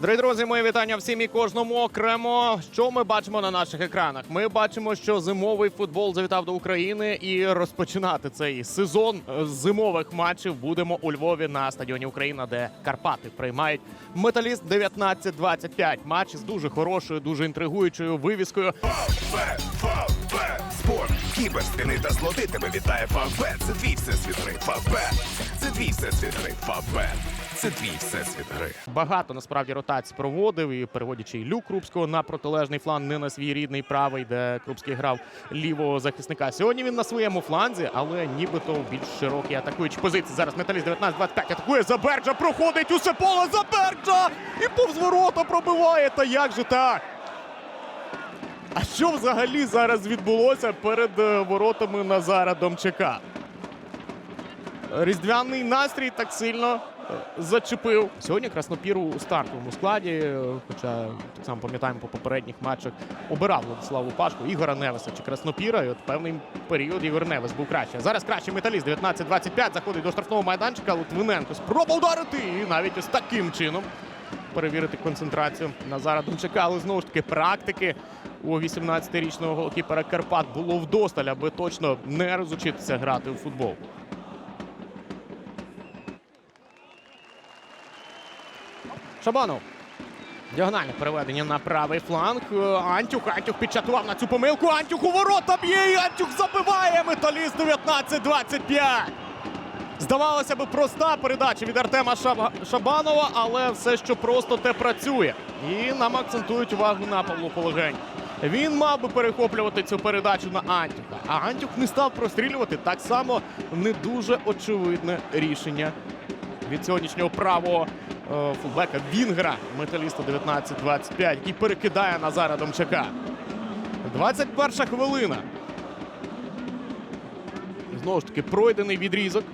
Дорогі друзі, мої вітання всім і кожному окремо. Що ми бачимо на наших екранах? Ми бачимо, що зимовий футбол завітав до України, і розпочинати цей сезон е, зимових матчів будемо у Львові на стадіоні Україна, де Карпати приймають металіст 19-25. Матч з дуже хорошою, дуже інтригуючою вивіскою. Фавбет, спорт, кіберстини та злоти тебе вітає Фавбет. Це твій всесвіт гри. Фавбет. Це твій всесвіт. Фавбет. Це твій всесвіт гри. Багато насправді ротацій проводив і переводячи Ілю Крупського на протилежний фланг, не на свій рідний правий, де Крупський грав лівого захисника. Сьогодні він на своєму фланзі, але нібито в більш широкій атакуючій позиції. Зараз металіст 19-25 атакує Заберджа, проходить усе поле Заберджа! І повз ворота пробиває. Та як же так? А що взагалі зараз відбулося перед е, воротами Назара Домчака? Різдвяний настрій так сильно зачепив. Сьогодні Краснопір у стартовому складі, хоча так само пам'ятаємо по попередніх матчах, обирав Владиславу Пашку, Ігора Невеса чи Краснопіра. І от певний період Ігор Невес був краще. Зараз кращий металіст 19-25 заходить до штрафного майданчика. Литвиненко спроба ударити і навіть ось таким чином перевірити концентрацію Назара Домчака. Але знову ж таки практики у 18-річного голкіпера Карпат було вдосталь, аби точно не розучитися грати у футбол. Шабанов. Діагональне переведення на правий фланг. Антюх. Антюх підчатував на цю помилку. Антюх у ворота б'є. і Антюх забиває. Металіст 19-25. Здавалося б, проста передача від Артема Шабанова, але все, що просто те працює. І нам акцентують увагу на Павлу Полегень. Він мав би перехоплювати цю передачу на Антюха. А Антюх не став прострілювати. Так само не дуже очевидне рішення від сьогоднішнього правого фулбека Вінгера, металіста 19-25, який перекидає Назара Домчака. 21 хвилина. Знову ж таки, пройдений відрізок.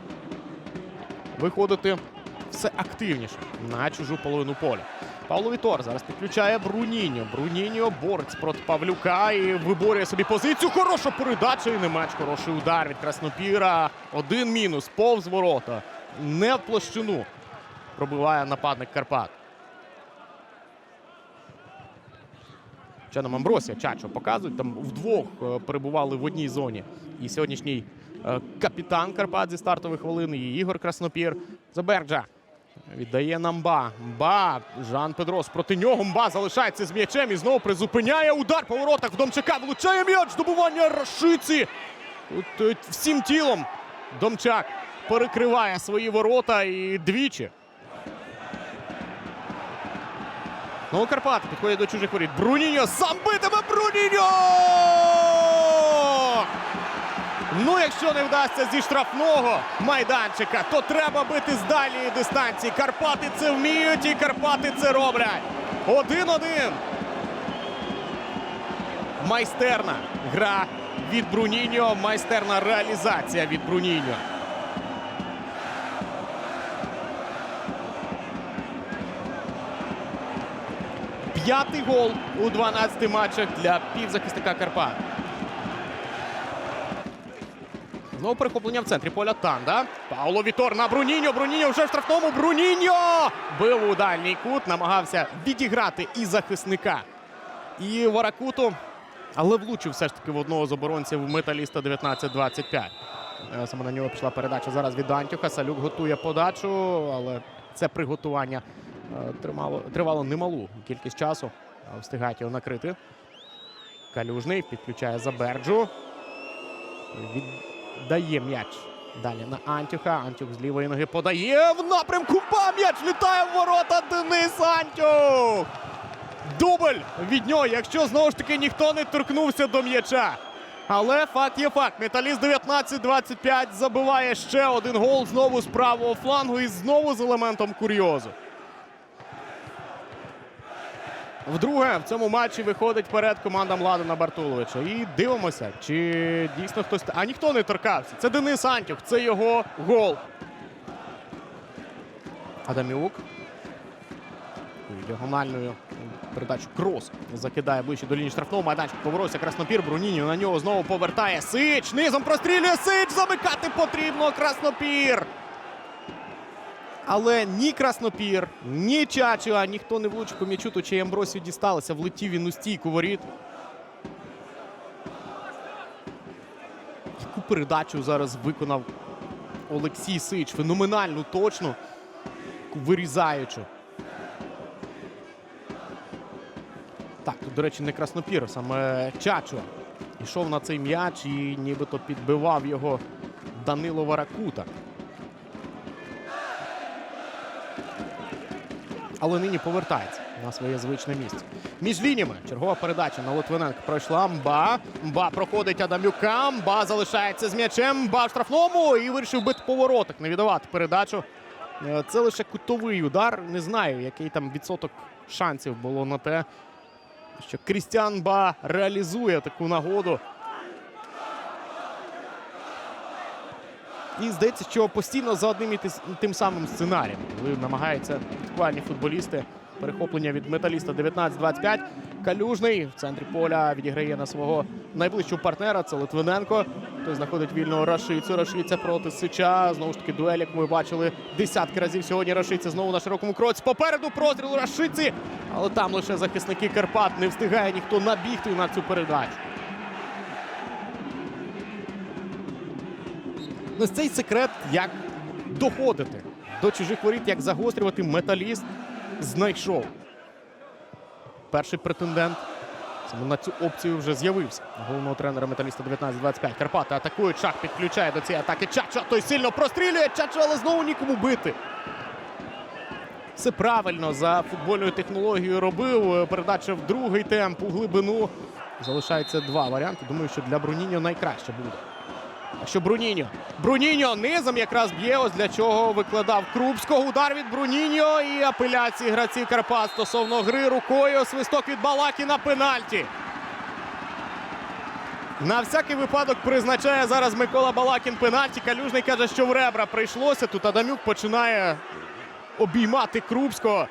Виходити все активніше на чужу половину поля. Павло Вітор зараз підключає Бруніньо. Бруніньо борець проти Павлюка і виборює собі позицію. Хороша передача і не менш хороший удар від Краснопіра. Один мінус повз ворота. Не в площину пробиває нападник Карпат. Нам Амбросія Чачо показують. Там вдвох е, перебували в одній зоні. І сьогоднішній е, капітан Карпат зі стартових хвилин, і Ігор Краснопір. Заберджа. Віддає нам Мба. Мба. Жан Педрос проти нього. Мба залишається з м'ячем і знову призупиняє удар по воротах Домчака. Влучає м'яч. Добування Рашиці. Тут е, всім тілом Домчак перекриває свої ворота і двічі. Ну, Карпати підходять до чужих воріт. Бруніньо сам битиме Бруніньо! Ну, якщо не вдасться зі штрафного майданчика, то треба бити з дальньої дистанції. Карпати це вміють і Карпати це роблять. Один-один. Майстерна гра від Бруніньо, майстерна реалізація від Бруніньо. П'ятий гол у 12 матчах для півзахисника Карпат. Знову перехоплення в центрі поля Танда. Пауло Вітор на Бруніньо. Бруніньо вже в штрафному. Бруніньо! Бив у дальній кут, намагався відіграти і захисника, і Варакуту. Але влучив все ж таки в одного з оборонців металіста 19-25. Е, Саме на нього пішла передача зараз від Антюха. Салюк готує подачу, але це приготування тримало, тривало немалу кількість часу. А Встигають його накрити. Калюжний підключає Заберджу. Віддає м'яч. Далі на Антюха. Антюх з лівої ноги подає в напрямку. Па! М'яч літає в ворота. Денис Антюх. Дубль від нього, якщо знову ж таки ніхто не торкнувся до м'яча. Але факт є факт. Металіст 19-25 забиває ще один гол знову з правого флангу і знову з елементом курйозу. Вдруге в цьому матчі виходить вперед команда Младена Бартуловича. І дивимося, чи дійсно хтось. А ніхто не торкався. Це Денис Антюх, це його гол. Адамюк. Діагональною передачу крос закидає ближче до лінії штрафного майданчика. Поворотся Краснопір. Бруніньо на нього знову повертає. Сич. Низом прострілює Сич. Замикати потрібно. Краснопір. Але ні Краснопір, ні Чачуа, ніхто не влучив по м'ячу, то чи Амбросію дісталося, влетів він у стійку воріт. Яку передачу зараз виконав Олексій Сич. Феноменальну, таку вирізаючу. Так, тут, до речі, не Краснопір, саме Чачуа. Ішов на цей м'яч і нібито підбивав його Данило Варакута. Але нині повертається на своє звичне місце. Між лініями чергова передача на Литвиненка пройшла. Мба. Мба проходить Адамюка. Мба залишається з м'ячем. Мба в штрафному і вирішив бити повороток, не віддавати передачу. Е, Це лише кутовий удар. Не знаю, який там відсоток шансів було на те, що Крістіан Ба реалізує таку нагоду. І здається, що постійно за одним і тим самим сценарієм, коли намагаються атакувальні футболісти. Перехоплення від металіста 19-25. Калюжний в центрі поля відіграє на свого найближчого партнера. Це Литвиненко. Той знаходить вільного Рашицю. Рашиця проти Сича. Знову ж таки, дуель, як ми бачили десятки разів сьогодні. Рашиця знову на широкому кроці. Попереду простріл Рашиці. Але там лише захисники Карпат не встигає ніхто набігти на цю передачу. Ось цей секрет, як доходити до чужих воріт, як загострювати металіст, знайшов. Перший претендент на цю опцію вже з'явився. Головного тренера металіста 19-25. Карпати атакують. Шах підключає до цієї атаки. Чача той сильно прострілює. Чача, але знову нікому бити. Все правильно за футбольною технологією робив. Передача в другий темп у глибину. Залишається два варіанти. Думаю, що для Бруніньо найкраще буде. Що Бруніньо? Бруніньо низом якраз б'є. Ось для чого викладав Крупського. Удар від Бруніньо і апеляції гравців Карпат стосовно гри рукою. Свисток від Балакі на пенальті. На всякий випадок призначає зараз Микола Балакін пенальті. Калюжний каже, що в ребра прийшлося. Тут Адамюк починає обіймати Крупського.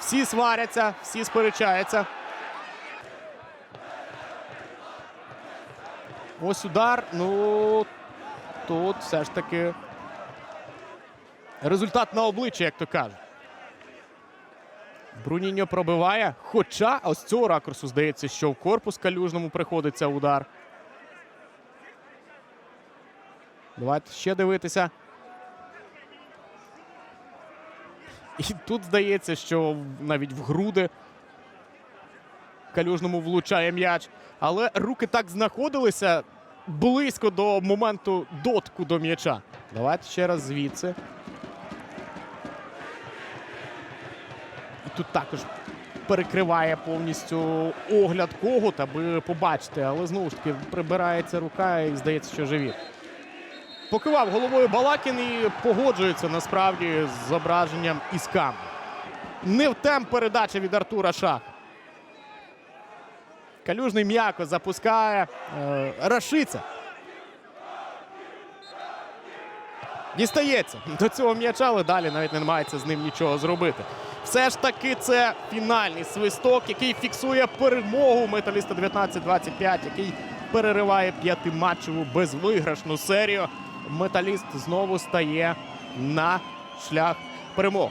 Всі сваряться, всі сперечаються. Ось удар. Ну тут все ж таки результат на обличчя, як то кажуть. Бруніньо пробиває. Хоча ось цього ракурсу здається, що в корпус калюжному приходиться удар. Давайте ще дивитися. І тут здається, що навіть в груди калюжному влучає м'яч. Але руки так знаходилися близько до моменту дотку до м'яча. Давайте ще раз звідси. І тут також перекриває повністю огляд когут, аби побачити. Але знову ж таки прибирається рука і здається, що живіт. Покивав головою Балакін і погоджується насправді з зображенням із. Не в темп передача від Артура Шах. Калюжний м'яко запускає. Е, Рашиця. Дістається до цього м'яча, але далі навіть не намагається з ним нічого зробити. Все ж таки, це фінальний свисток, який фіксує перемогу металіста 19-25, який перериває п'ятиматчеву безвиграшну серію. Металіст знову стає на шлях перемог.